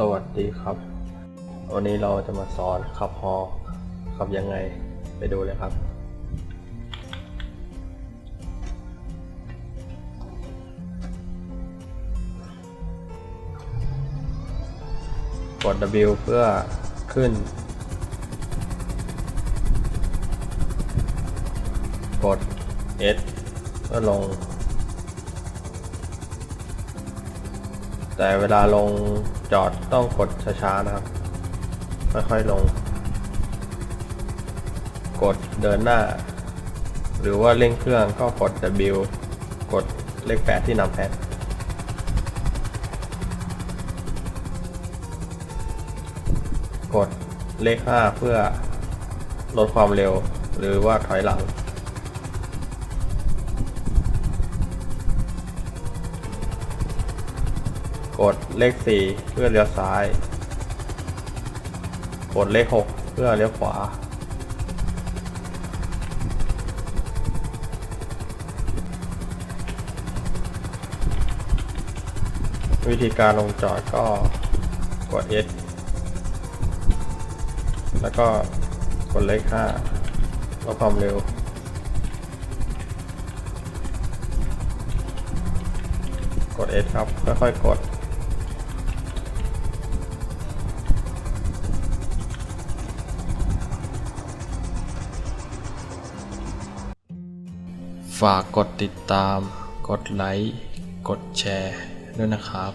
สวัสดีครับ วันนี้เราจะมาสอนขับฮอขับยังไงไปดูเลยครับ กด W เพื่อขึ้น กด S เพื่อลง แต่เวลาลงจอดต้องกดช้าๆนะครับ ค่อยๆลง กดเดินหน้า หรือว่าเร่งเครื่องก็กด W กดเลข8ที่นำแพดกดเลข5เพื่อลดความเร็วหรือว่าถอยหลัง กดเลข 4 เพื่อเลี้ยวซ้าย กดเลข 6 เพื่อเลี้ยวขวา วิธีการลงจอดก็กด S แล้วก็กดเลข 5 ลดความเร็วกด S ครับ ค่อยๆกด ฝากกดติดตาม กดไลค์ กดแชร์ด้วยนะครับ